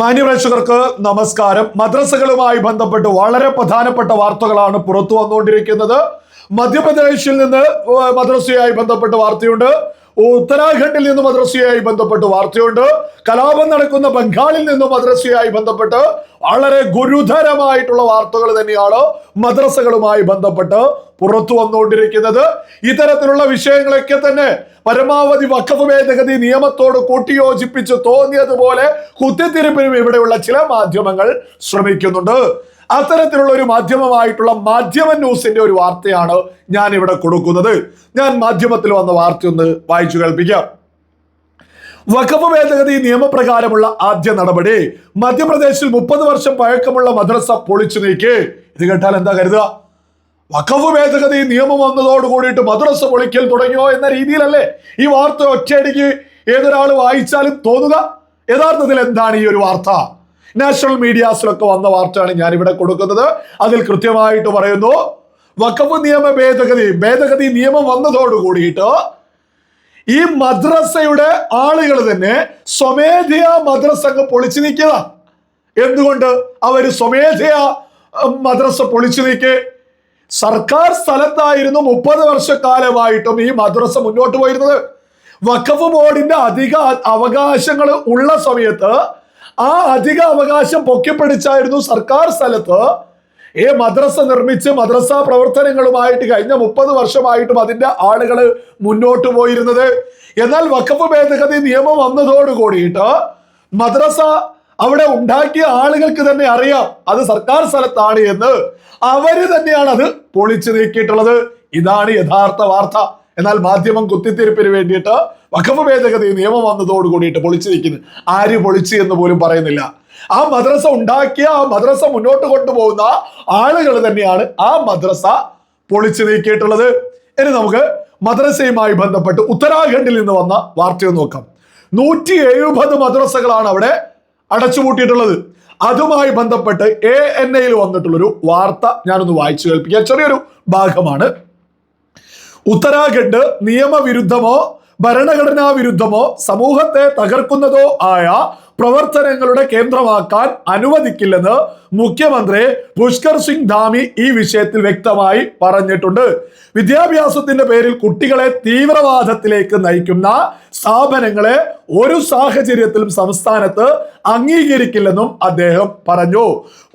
മാന്യപ്രേക്ഷകർക്ക് നമസ്കാരം. മദ്രസകളുമായി ബന്ധപ്പെട്ട് വളരെ പ്രധാനപ്പെട്ട വാർത്തകളാണ് പുറത്തു വന്നുകൊണ്ടിരിക്കുന്നത്. മധ്യപ്രദേശിൽ നിന്ന് മദ്രസയുമായി ബന്ധപ്പെട്ട് വാർത്തയുണ്ട്. ഉത്തരാഖണ്ഡിൽ നിന്ന് മദ്രസയുമായി ബന്ധപ്പെട്ട് വാർത്തയുണ്ട്. കലാപം നടക്കുന്ന ബംഗാളിൽ നിന്ന് മദ്രസയുമായി ബന്ധപ്പെട്ട് വളരെ ഗുരുതരമായിട്ടുള്ള വാർത്തകൾ തന്നെയാണ് മദ്രസകളുമായി ബന്ധപ്പെട്ട് പുറത്തു വന്നുകൊണ്ടിരിക്കുന്നത്. ഇത്തരത്തിലുള്ള വിഷയങ്ങളൊക്കെ തന്നെ പരമാവധി വഖഫ് ഭേദഗതി നിയമത്തോട് കൂട്ടിയോജിപ്പിച്ച് തോന്നിയതുപോലെ കുത്തിത്തിരിപ്പിനും ഇവിടെയുള്ള ചില മാധ്യമങ്ങൾ ശ്രമിക്കുന്നുണ്ട്. അത്തരത്തിലുള്ള ഒരു മാധ്യമമായിട്ടുള്ള മാധ്യമ ന്യൂസിന്റെ ഒരു വാർത്തയാണ് ഞാൻ ഇവിടെ കൊടുക്കുന്നത്. ഞാൻ മാധ്യമത്തിൽ വന്ന വാർത്തയൊന്ന് വായിച്ചു കേൾപ്പിക്കാം. വഖഫ് ഭേദഗതി നിയമപ്രകാരമുള്ള ആദ്യ നടപടി. മധ്യപ്രദേശിൽ മുപ്പത് വർഷം പഴക്കമുള്ള മദ്രസ പൊളിച്ചു നീക്കി. ഇത് കേട്ടാൽ എന്താ കരുതുക? വഖഫ് ഭേദഗതി നിയമം വന്നതോട് കൂടിയിട്ട് മദ്രസ പൊളിക്കൽ തുടങ്ങിയോ എന്ന രീതിയിലല്ലേ ഈ വാർത്ത ഒറ്റയടിക്ക് ഏതൊരാൾ വായിച്ചാലും തോന്നുക? യഥാർത്ഥത്തിൽ എന്താണ് ഈ ഒരു വാർത്ത? നാഷണൽ മീഡിയാസിലൊക്കെ വന്ന വാർത്തയാണ് ഞാൻ ഇവിടെ കൊടുക്കുന്നത്. അതിൽ കൃത്യമായിട്ട് പറയുന്നു വഖഫ് നിയമ ഭേദഗതി ഭേദഗതി നിയമം വന്നതോട് കൂടിയിട്ട് ഈ മദ്രസയുടെ ആളുകൾ തന്നെ സ്വമേധയാ മദ്രസ അങ്ങ് പൊളിച്ചു നീക്കുക. എന്തുകൊണ്ട്? അവർ സ്വമേധയാ മദ്രസ പൊളിച്ചു നീക്കി. സർക്കാർ സ്ഥലത്തായിരുന്നു മുപ്പത് വർഷക്കാലമായിട്ടും ഈ മദ്രസ മുന്നോട്ട് പോയിരുന്നത്. വഖഫ് ബോർഡിന്റെ അധിക അവകാശങ്ങൾ ഉള്ള സമയത്ത് ആ അധിക അവകാശം പൊക്കിപ്പിടിച്ചായിരുന്നു സർക്കാർ സ്ഥലത്ത് ഈ മദ്രസ നിർമ്മിച്ച് മദ്രസ പ്രവർത്തനങ്ങളുമായിട്ട് കഴിഞ്ഞ മുപ്പത് വർഷമായിട്ടും അതിന്റെ ആളുകൾ മുന്നോട്ട് പോയിരുന്നത്. എന്നാൽ വഖഫ് ഭേദഗതി നിയമം വന്നതോട് കൂടിയിട്ട് മദ്രസ അവിടെ ഉണ്ടാക്കിയ ആളുകൾക്ക് തന്നെ അറിയാം അത് സർക്കാർ സ്ഥലത്താണ് എന്ന്. അവർ തന്നെയാണ് അത് പൊളിച്ചു നീക്കിയിട്ടുള്ളത്. ഇതാണ് യഥാർത്ഥ വാർത്ത. എന്നാൽ മാധ്യമം കുത്തിത്തിരിപ്പിന് വേണ്ടിയിട്ട് വഖഫ് ഭേദഗതി നിയമം വന്നതോട് കൂടിയിട്ട് പൊളിച്ചു ആര് പൊളിച്ചു എന്ന് പോലും പറയുന്നില്ല. ആ മദ്രസ ഉണ്ടാക്കിയ ആ മദ്രസ മുന്നോട്ട് കൊണ്ടുപോകുന്ന ആളുകൾ തന്നെയാണ് ആ മദ്രസ പൊളിച്ചു നീക്കിയിട്ടുള്ളത്. ഇനി നമുക്ക് മദ്രസയുമായി ബന്ധപ്പെട്ട് ഉത്തരാഖണ്ഡിൽ നിന്ന് വന്ന വാർത്തയും നോക്കാം. നൂറ്റി എഴുപത് മദ്രസകളാണ് അവിടെ അടച്ചുപൂട്ടിയിട്ടുള്ളത്. അതുമായി ബന്ധപ്പെട്ട് എ എൻ എയിൽ വന്നിട്ടുള്ളൊരു വാർത്ത ഞാനൊന്ന് വായിച്ചു കേൾപ്പിക്കാം. ചെറിയൊരു ഭാഗമാണ്. ഉത്തരാഖണ്ഡ് നിയമവിരുദ്ധമോ ഭരണഘടനാ വിരുദ്ധമോ സമൂഹത്തെ തകർക്കുന്നതോ ആയ പ്രവർത്തനങ്ങളുടെ കേന്ദ്രമാക്കാൻ അനുവദിക്കില്ലെന്ന് മുഖ്യമന്ത്രി പുഷ്കർ സിംഗ് ധാമി ഈ വിഷയത്തിൽ വ്യക്തമായി പറഞ്ഞിട്ടുണ്ട്. വിദ്യാഭ്യാസത്തിന്റെ പേരിൽ കുട്ടികളെ തീവ്രവാദത്തിലേക്ക് നയിക്കുന്ന സ്ഥാപനങ്ങളെ ഒരു സാഹചര്യത്തിലും സംസ്ഥാനത്ത് അംഗീകരിക്കില്ലെന്നും അദ്ദേഹം പറഞ്ഞു.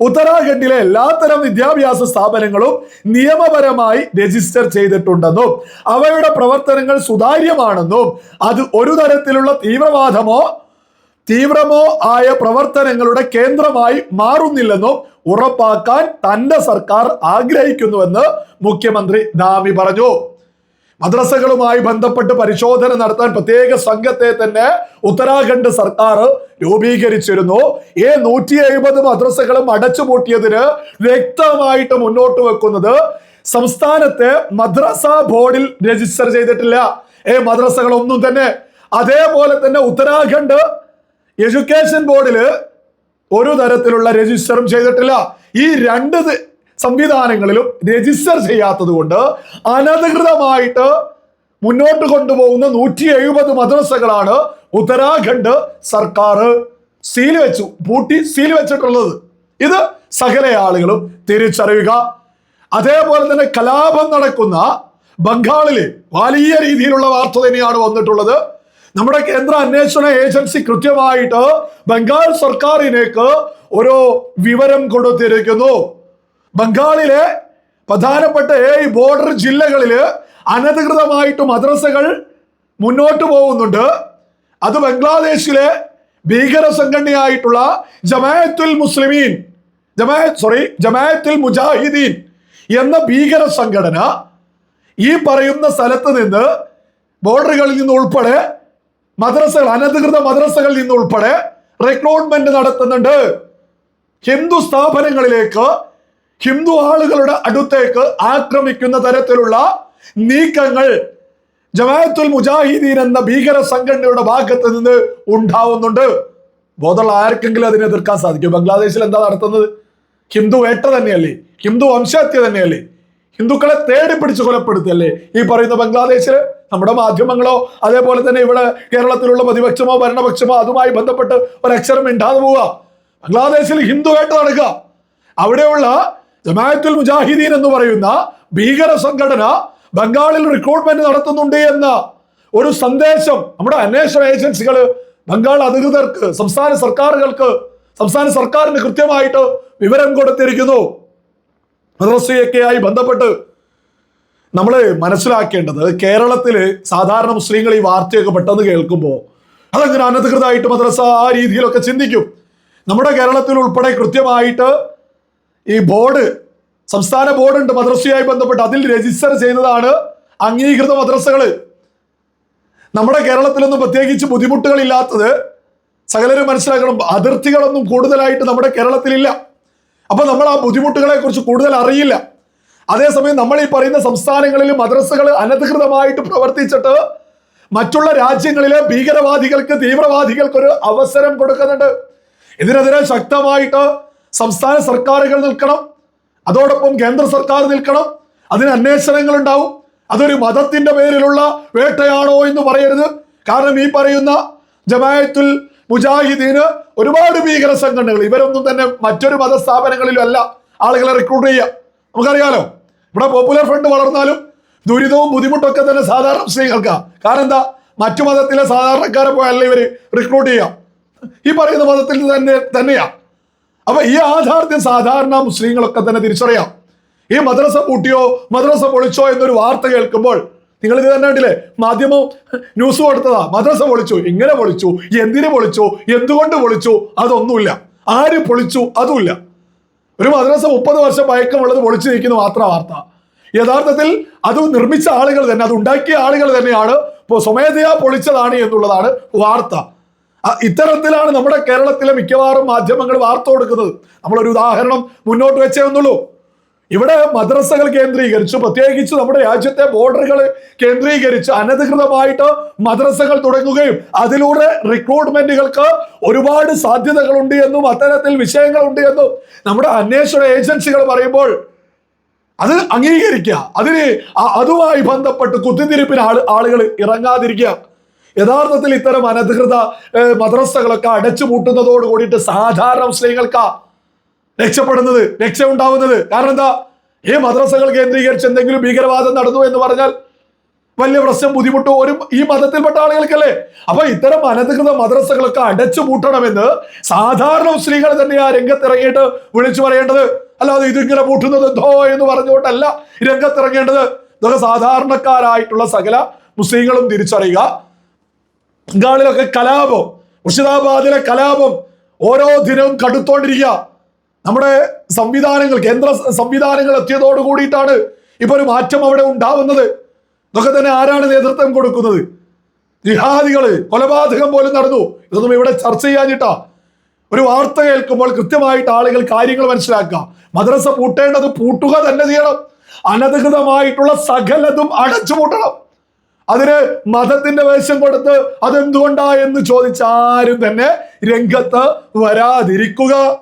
ഉത്തരാഖണ്ഡിലെ എല്ലാത്തരം വിദ്യാഭ്യാസ സ്ഥാപനങ്ങളും നിയമപരമായി രജിസ്റ്റർ ചെയ്തിട്ടുണ്ടെന്നും അവയുടെ പ്രവർത്തനങ്ങൾ സുതാര്യമാണെന്നും അത് ഒരു തരത്തിലുള്ള തീവ്രവാദമോ തീവ്രമോ ആയ പ്രവർത്തനങ്ങളുടെ കേന്ദ്രമായി മാറുന്നില്ലെന്നും ഉറപ്പാക്കാൻ തന്റെ സർക്കാർ ആഗ്രഹിക്കുന്നുവെന്ന് മുഖ്യമന്ത്രി ദാമി പറഞ്ഞു. മദ്രസകളുമായി ബന്ധപ്പെട്ട് പരിശോധന നടത്താൻ പ്രത്യേക സംഘത്തെ തന്നെ ഉത്തരാഖണ്ഡ് സർക്കാർ രൂപീകരിച്ചിരുന്നു. ഈ നൂറ്റി എഴുപത് മദ്രസകളും അടച്ചുപൂട്ടിയതിന് വ്യക്തമായിട്ട് മുന്നോട്ട് വെക്കുന്നത് സംസ്ഥാനത്തെ മദ്രസ ബോർഡിൽ രജിസ്റ്റർ ചെയ്തിട്ടില്ല. ഏ മദ്രസകളൊന്നും തന്നെ. അതേപോലെ തന്നെ ഉത്തരാഖണ്ഡ് എഡ്യൂക്കേഷൻ ബോർഡിൽ ഒരു തരത്തിലുള്ള രജിസ്റ്ററും ചെയ്തിട്ടില്ല. ഈ രണ്ട് സംവിധാനങ്ങളിലും രജിസ്റ്റർ ചെയ്യാത്തത് കൊണ്ട് അനധികൃതമായിട്ട് മുന്നോട്ട് കൊണ്ടുപോകുന്ന നൂറ്റി എഴുപത് മദ്രസകളാണ് ഉത്തരാഖണ്ഡ് സർക്കാർ സീൽ വെച്ചു പൂട്ടി സീൽ വെച്ചിട്ടുള്ളത്. ഇത് സകല ആളുകളും തിരിച്ചറിയുക. അതേപോലെ തന്നെ കലാപം നടക്കുന്ന ബംഗാളിൽ വലിയ രീതിയിലുള്ള വാർത്ത തന്നെയാണ് വന്നിട്ടുള്ളത്. നമ്മുടെ കേന്ദ്ര അന്വേഷണ ഏജൻസി കൃത്യമായിട്ട് ബംഗാൾ സർക്കാരിനേക്ക് ഒരു വിവരം കൊടുത്തിരിക്കുന്നു. ബംഗാളിലെ പ്രധാനപ്പെട്ട ഏഴ് ബോർഡർ ജില്ലകളിൽ അനധികൃതമായിട്ട് മദ്രസകൾ മുന്നോട്ട് പോകുന്നുണ്ട്. അത് ബംഗ്ലാദേശിലെ ഭീകര സംഘടനയായിട്ടുള്ള ജമായത്തുൽ മുസ്ലിമീൻ ജമായത്ത് സോറി ജമായത്തുൽ മുജാഹിദീൻ എന്ന ഭീകര സംഘടന ഈ പറയുന്ന സ്ഥലത്ത് നിന്ന് ബോർഡറുകളിൽ നിന്ന് ഉൾപ്പെടെ മദ്രസകൾ അനധികൃത മദ്രസകളിൽ നിന്ന് ഉൾപ്പെടെ റിക്രൂട്ട്മെന്റ് നടത്തുന്നുണ്ട്. ഹിന്ദു സ്ഥാപനങ്ങളിലേക്ക് ഹിന്ദു ആളുകളുടെ അടുത്തേക്ക് ആക്രമിക്കുന്ന തരത്തിലുള്ള നീക്കങ്ങൾ ജമാഅത്തുൽ മുജാഹിദീൻ എന്ന ഭീകര സംഘടനയുടെ ഭാഗത്ത് നിന്ന് ഉണ്ടാവുന്നുണ്ട്. ബോധമുള്ള ആർക്കെങ്കിലും അതിനെ എതിർക്കാൻ സാധിക്കും? ബംഗ്ലാദേശിൽ എന്താ നടത്തുന്നത്? ഹിന്ദു വേട്ട തന്നെയല്ലേ? ഹിന്ദു വംശഹത്യ തന്നെയല്ലേ? ഹിന്ദുക്കളെ തേടി പിടിച്ച് കൊലപ്പെടുത്തല്ലേ ഈ പറയുന്ന ബംഗ്ലാദേശിൽ നമ്മുടെ മാധ്യമങ്ങളോ അതേപോലെ തന്നെ ഇവിടെ കേരളത്തിലുള്ള പ്രതിപക്ഷമോ ഭരണപക്ഷമോ അതുമായി ബന്ധപ്പെട്ട് ഒരക്ഷരം മിണ്ടാതെ പോവുക. ബംഗ്ലാദേശിൽ ഹിന്ദു വേട്ട നടക്കുക. അവിടെയുള്ള ജമാഅത്തുൽ മുജാഹിദീൻ എന്ന് പറയുന്ന ഭീകര സംഘടന ബംഗാളിൽ റിക്രൂട്ട്മെന്റ് നടത്തുന്നുണ്ട് എന്ന ഒരു സന്ദേശം നമ്മുടെ അന്വേഷണ ഏജൻസികൾ ബംഗാൾ അധികൃതർക്ക് സംസ്ഥാന സർക്കാരുകൾക്ക് സംസ്ഥാന സർക്കാരിന് കൃത്യമായിട്ട് വിവരം കൊടുത്തിരിക്കുന്നു. മദ്രസയൊക്കെയായി ബന്ധപ്പെട്ട് നമ്മൾ മനസ്സിലാക്കേണ്ടത് കേരളത്തിൽ സാധാരണ മുസ്ലിങ്ങൾ ഈ വാർത്തയൊക്കെ പെട്ടെന്ന് കേൾക്കുമ്പോൾ അതങ്ങനെ അനധികൃതമായിട്ട് മദ്രസ ആ രീതിയിലൊക്കെ ചിന്തിക്കും. നമ്മുടെ കേരളത്തിൽ ഉൾപ്പെടെ കൃത്യമായിട്ട് ഈ ബോർഡ് സംസ്ഥാന ബോർഡുണ്ട് മദ്രസയുമായി ബന്ധപ്പെട്ട്. അതിൽ രജിസ്റ്റർ ചെയ്തതാണ് അംഗീകൃത മദ്രസകൾ നമ്മുടെ കേരളത്തിലൊന്നും പ്രത്യേകിച്ച് ബുദ്ധിമുട്ടുകളില്ലാത്തത് സകലരും മനസ്സിലാക്കണം അതിർത്തികളൊന്നും കൂടുതലായിട്ട് നമ്മുടെ കേരളത്തിലില്ല. അപ്പൊ നമ്മൾ ആ ബുദ്ധിമുട്ടുകളെ കുറിച്ച് കൂടുതൽ അറിയില്ല. അതേസമയം നമ്മൾ ഈ പറയുന്ന സംസ്ഥാനങ്ങളിൽ മദ്രസകൾ അനധികൃതമായിട്ട് പ്രവർത്തിച്ചിട്ട് മറ്റുള്ള രാജ്യങ്ങളിലെ ഭീകരവാദികൾക്ക് തീവ്രവാദികൾക്ക് ഒരു അവസരം കൊടുക്കുന്നുണ്ട്. ഇതിനെതിരെ ശക്തമായിട്ട് സംസ്ഥാന സർക്കാരുകൾ നിൽക്കണം. അതോടൊപ്പം കേന്ദ്ര സർക്കാർ നിൽക്കണം. അതിന് അന്വേഷണങ്ങൾ ഉണ്ടാവും. അതൊരു മതത്തിന്റെ പേരിലുള്ള വേട്ടയാണോ എന്ന് പറയരുത്. കാരണം ഈ പറയുന്ന ജമായത്തുൽ മുജാഹിദീന് ഒരുപാട് ഭീകര സംഘടനകൾ ഇവരൊന്നും തന്നെ മറ്റൊരു മതസ്ഥാപനങ്ങളിലും അല്ല ആളുകളെ റിക്രൂട്ട് ചെയ്യുക. നമുക്കറിയാലോ ഇവിടെ പോപ്പുലർ ഫ്രണ്ട് വളർന്നാലും ദുരിതവും ബുദ്ധിമുട്ടൊക്കെ തന്നെ സാധാരണ മുസ്ലിങ്ങൾക്കാ കാരണം എന്താ? മറ്റു മതത്തിലെ സാധാരണക്കാരെ പോയല്ല ഇവർ റിക്രൂട്ട് ചെയ്യാം ഈ പറയുന്ന മതത്തിൽ തന്നെ തന്നെയാ. അപ്പൊ ഈ യാഥാർത്ഥ്യം സാധാരണ മുസ്ലിങ്ങളൊക്കെ തന്നെ തിരിച്ചറിയാം. ഈ മദ്രസ പൂട്ടിയോ മദ്രസ പൊളിച്ചോ എന്നൊരു വാർത്ത കേൾക്കുമ്പോൾ നിങ്ങൾ ഇത് തന്നെ കണ്ടില്ലേ? മാധ്യമം ന്യൂസ് കൊടുത്തതാ. മദ്രസ പൊളിച്ചു. ഇങ്ങനെ പൊളിച്ചു. എന്തിനു പൊളിച്ചു? എന്തുകൊണ്ട് പൊളിച്ചു? അതൊന്നുമില്ല. ആര് പൊളിച്ചു? അതുമില്ല. ഒരു മദ്രസ മുപ്പത് വർഷം പഴക്കമുള്ളത് പൊളിച്ചു നിൽക്കുന്ന മാത്ര വാർത്ത. യഥാർത്ഥത്തിൽ അത് നിർമ്മിച്ച ആളുകൾ തന്നെ അത് ഉണ്ടാക്കിയ ആളുകൾ തന്നെയാണ് സ്വമേധയാ പൊളിച്ചതാണ് എന്നുള്ളതാണ് വാർത്ത. ഇത്തരത്തിലാണ് നമ്മുടെ കേരളത്തിലെ മിക്കവാറും മാധ്യമങ്ങൾ വാർത്ത കൊടുക്കുന്നത്. നമ്മളൊരു ഉദാഹരണം മുന്നോട്ട് വെച്ചേ ഒന്നുള്ളൂ ഇവിടെ മദ്രസകൾ കേന്ദ്രീകരിച്ച് പ്രത്യേകിച്ച് നമ്മുടെ രാജ്യത്തെ ബോർഡറുകൾ കേന്ദ്രീകരിച്ച് അനധികൃതമായിട്ട് മദ്രസകൾ തുടങ്ങുകയും അതിലൂടെ റിക്രൂട്ട്മെന്റുകൾക്ക് ഒരുപാട് സാധ്യതകളുണ്ട് എന്നും അത്തരത്തിൽ വിഷയങ്ങളുണ്ട് എന്നും നമ്മുടെ അന്വേഷണ ഏജൻസികൾ പറയുമ്പോൾ അത് അംഗീകരിക്കുക. അതിന് അതുമായി ബന്ധപ്പെട്ട് കുത്തിത്തിരിപ്പിന് ആൾ ആളുകൾ ഇറങ്ങാതിരിക്കുക. യഥാർത്ഥത്തിൽ ഇത്തരം അനധികൃത മദ്രസകളൊക്കെ അടച്ചു പൂട്ടുന്നതോട് കൂടിയിട്ട് സാധാരണ മുസ്ലിങ്ങൾക്കാ രക്ഷപ്പെടുന്നത് രക്ഷ ഉണ്ടാവുന്നത് കാരണം എന്താ? ഈ മദ്രസകൾ കേന്ദ്രീകരിച്ച് എന്തെങ്കിലും ഭീകരവാദം നടന്നു എന്ന് പറഞ്ഞാൽ വലിയ പ്രശ്നം ബുദ്ധിമുട്ട് ഒരു ഈ മതത്തിൽപ്പെട്ട ആളുകൾക്കല്ലേ? അപ്പൊ ഇത്തരം അനധികൃത മദ്രസകളൊക്കെ അടച്ചു പൂട്ടണമെന്ന് സാധാരണ മുസ്ലിങ്ങൾ തന്നെ ആ രംഗത്തിറങ്ങിയിട്ട് വിളിച്ചു പറയേണ്ടത്. അല്ലാതെ ഇതിങ്ങനെ പൂട്ടുന്നത് എന്തോ എന്ന് പറഞ്ഞുകൊണ്ടല്ല രംഗത്തിറങ്ങേണ്ടത്. ഇതൊക്കെ സാധാരണക്കാരായിട്ടുള്ള സകല മുസ്ലിങ്ങളും തിരിച്ചറിയുക. ബംഗാളിലൊക്കെ കലാപം മുർഷിദാബാദിലെ കലാപം ഓരോ ദിനവും കടുത്തോണ്ടിരിക്കുക. നമ്മുടെ സംവിധാനങ്ങൾ കേന്ദ്ര സംവിധാനങ്ങൾ എത്തിയതോട് കൂടിയിട്ടാണ് ഇപ്പൊ ഒരു മാറ്റം അവിടെ ഉണ്ടാവുന്നത്. ഇതൊക്കെ തന്നെ ആരാണ് നേതൃത്വം കൊടുക്കുന്നത്? ജിഹാദികൾ കൊലപാതകം പോലും നടന്നു. ഇതൊന്നും ഇവിടെ ചർച്ച ചെയ്യാഞ്ഞിട്ടാ. ഒരു വാർത്ത കേൾക്കുമ്പോൾ കൃത്യമായിട്ട് ആളുകൾ കാര്യങ്ങൾ മനസ്സിലാക്കുക. മദ്രസ പൂട്ടേണ്ടത് പൂട്ടുക തന്നെ ചെയ്യണം. അനധികൃതമായിട്ടുള്ള സകലതും അടച്ചു പൂട്ടണം അതിന് മതത്തിന്റെ വേഷം കൊടുത്ത് അതെന്തുകൊണ്ടാ എന്ന് ചോദിച്ചാരും തന്നെ രംഗത്ത് വരാതിരിക്കുക.